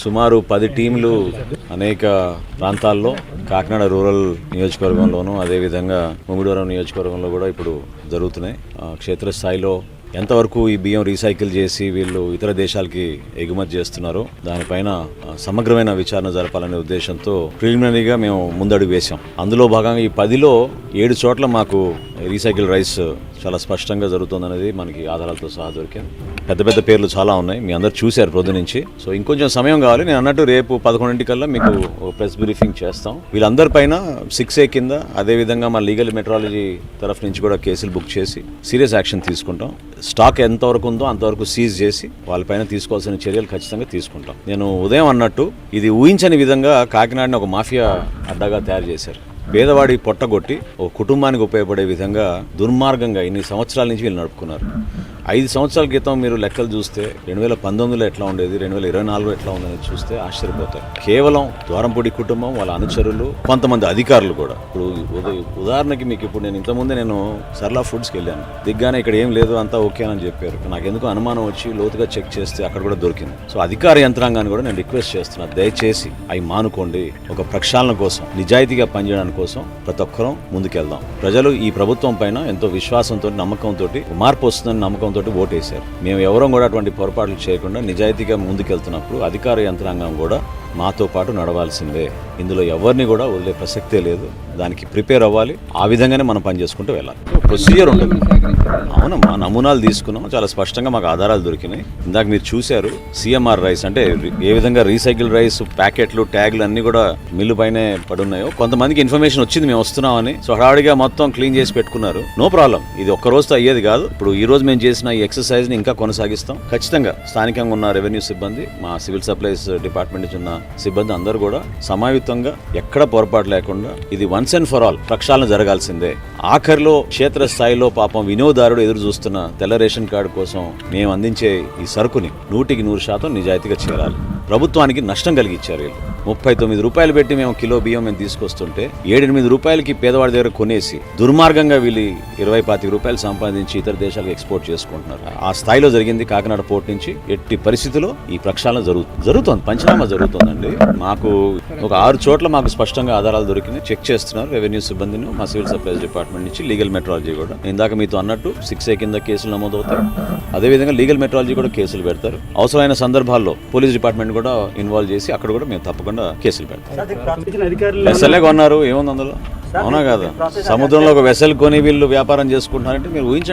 సుమారు పది టీంలు అనేక ప్రాంతాల్లో కాకినాడ రూరల్ నియోజకవర్గంలోనూ అదేవిధంగా ముమిడివరం నియోజకవర్గంలో కూడా ఇప్పుడు జరుగుతున్నాయి. క్షేత్రస్థాయిలో ఎంతవరకు ఈ బియ్యం రీసైకిల్ చేసి వీళ్ళు ఇతర దేశాలకి ఎగుమతి చేస్తున్నారో దానిపైన సమగ్రమైన విచారణ జరపాలనే ఉద్దేశంతో ప్రిలిమినరీగా మేము ముందడుగు వేశాం. అందులో భాగంగా ఈ పదిలో ఏడు చోట్ల మాకు రీసైకిల్ రైస్ చాలా స్పష్టంగా జరుగుతుందనేది మనకి ఆధారాలతో సహా దొరికాయి. పెద్ద పెద్ద పేర్లు చాలా ఉన్నాయి. మీ అందరు చూశారు పొద్దు నుంచి. సో ఇంకొంచెం సమయం కావాలి. నేను అన్నట్టు రేపు పదకొండింటికల్లా మీకు ప్రెస్ బ్రీఫింగ్ చేస్తాం. వీళ్ళందరిపైన సిక్స్ ఏ కింద అదేవిధంగా మా లీగల్ మెట్రాలజీ తరఫు నుంచి కూడా కేసులు బుక్ చేసి సీరియస్ యాక్షన్ తీసుకుంటాం. స్టాక్ ఎంతవరకు ఉందో అంతవరకు సీజ్ చేసి వాళ్ళపైన తీసుకోవాల్సిన చర్యలు ఖచ్చితంగా తీసుకుంటాం. నేను ఉదయం అన్నట్టు ఇది ఊహించని విధంగా కాకినాడని ఒక మాఫియా అడ్డాగా తయారు చేశారు. పేదవాడి పొట్టగొట్టి ఒక కుటుంబానికి ఉపయోగపడే విధంగా దుర్మార్గంగా ఇన్ని సంవత్సరాల నుంచి వీళ్ళు నడుపుకున్నారు. ఐదు సంవత్సరాల క్రితం మీరు లెక్కలు చూస్తే రెండు వేల పంతొమ్మిదిలో ఎట్లా ఉండేది రెండు వేల ఇరవై నాలుగులో ఎట్లా ఉందని చూస్తే ఆశ్చర్యపోతారు. కేవలం ద్వారంపూడి కుటుంబం వాళ్ళ అనుచరులు కొంతమంది అధికారులు కూడా. ఇప్పుడు ఉదాహరణకి మీకు ఇప్పుడు నేను ఇంతకుముందే నేను సర్లా ఫుడ్స్కి వెళ్ళాను. దిగ్గానే ఇక్కడ ఏం లేదు అంతా ఓకే అని చెప్పారు. నాకు ఎందుకు అనుమానం వచ్చి లోతుగా చెక్ చేస్తే అక్కడ కూడా దొరికింది. సో అధికార యంత్రాంగాన్ని కూడా నేను రిక్వెస్ట్ చేస్తున్నాను దయచేసి అవి మానుకోండి. ఒక ప్రక్షాళన కోసం నిజాయితీగా పనిచేయడానికి కోసం ప్రతి ఒక్కరూ ముందుకెళ్దాం. ప్రజలు ఈ ప్రభుత్వం పైన ఎంతో విశ్వాసంతో నమ్మకంతో మార్పు వస్తుందని నమ్మకంతో ఓటేశారు. మేము ఎవరం కూడా అటువంటి పొరపాట్లు చేయకుండా నిజాయితీగా ముందుకెళ్తున్నప్పుడు అధికార యంత్రాంగం కూడా మాతో పాటు నడవాల్సిందే. ఇందులో ఎవరిని కూడా వదిలే ప్రసక్తే లేదు. దానికి ప్రిపేర్ అవ్వాలి. ఆ విధంగానే మనం పనిచేసుకుంటూ వెళ్ళాలి. ప్రొసీజర్ ఉంటుంది. అవునమ్మా నమూనాలు తీసుకున్నాం చాలా స్పష్టంగా మాకు ఆధారాలు దొరికినాయి. ఇందాక మీరు చూశారు సిఎంఆర్ రైస్ అంటే ఏ విధంగా రీసైకిల్ రైస్ ప్యాకెట్లు ట్యాగ్లు అన్ని కూడా మిల్లు పైనే పడున్నాయో కొంతమందికి ఇన్ఫర్మేషన్ వచ్చింది మేము వస్తున్నామని. సో హడావిడిగా మొత్తం క్లీన్ చేసి పెట్టుకున్నారు. No problem. ఇది ఒక్క రోజుతో అయ్యేది కాదు. ఇప్పుడు ఈ రోజు మేము చేసిన ఈ ఎక్సర్సైజ్ని ఇంకా కొనసాగిస్తాం. ఖచ్చితంగా స్థానికంగా ఉన్న రెవెన్యూ సిబ్బంది మా సివిల్ సప్లైస్ డిపార్ట్మెంట్ నుంచి ఉన్న సిబ్బంది అందరూ కూడా సమావితంగా ఎక్కడ పొరపాటు లేకుండా ఇది వన్స్ అండ్ ఫర్ ఆల్ ప్రక్షాళన జరగాల్సిందే. ఆఖరిలో క్షేత్ర స్థాయిలో పాపం వినియోగదారుడు ఎదురు చూస్తున్న తెల్ల రేషన్ కార్డు కోసం మేము అందించే ఈ సరుకుని నూటికి నూరు శాతం నిజాయితీగా చేరాలి. ప్రభుత్వానికి నష్టం కలిగించారు వీళ్ళు. ముప్పై తొమ్మిది రూపాయలు పెట్టి మేము కిలో బియ్యం మేము తీసుకొస్తుంటే ఏడెనిమిది రూపాయలకి పేదవాడి దగ్గర కొనేసి దుర్మార్గంగా వీళ్ళు ఇరవై పాతిక రూపాయలు సంపాదించి ఇతర దేశాలకు ఎక్స్పోర్ట్ చేసుకుంటున్నారు. ఆ స్థాయిలో జరిగింది కాకినాడ పోర్ట్ నుంచి ఎట్టి పరిస్థితిలో ఈ ప్రక్షాళన జరుగుతుంది జరుగుతుంది. పంచనామా జరుగుతుందండి. మాకు ఒక ఆరు చోట్ల మాకు స్పష్టంగా ఆధారాలు దొరికినాయి. చెక్ చేస్తున్నారు రెవెన్యూ సిబ్బందిని. మా సివిల్ సప్లైస్ డిపార్ట్మెంట్ నుంచి లీగల్ మెట్రాలజీ కూడా. ఇందాక మీతో అన్నట్టు సిక్స్ ఏ కింద కేసులు నమోదవుతాయి. అదేవిధంగా లీగల్ మెట్రాలజీ కూడా కేసులు పెడతారు. అవసరమైన సందర్భాల్లో పోలీస్ డిపార్ట్మెంట్ కూడా ఇన్వాల్వ్ చేసి అక్కడ కూడా మేము తప్పకుండా కేసులు పెడతాం సంబంధించిన అధికారులు వెసలే కొన్నారు ఏముంది అందులో? అవునా కాదా? సముద్రంలో ఒక వెసల్ కొని వీళ్ళు వ్యాపారం చేసుకుంటున్నారంటే మీరు ఊహించండి.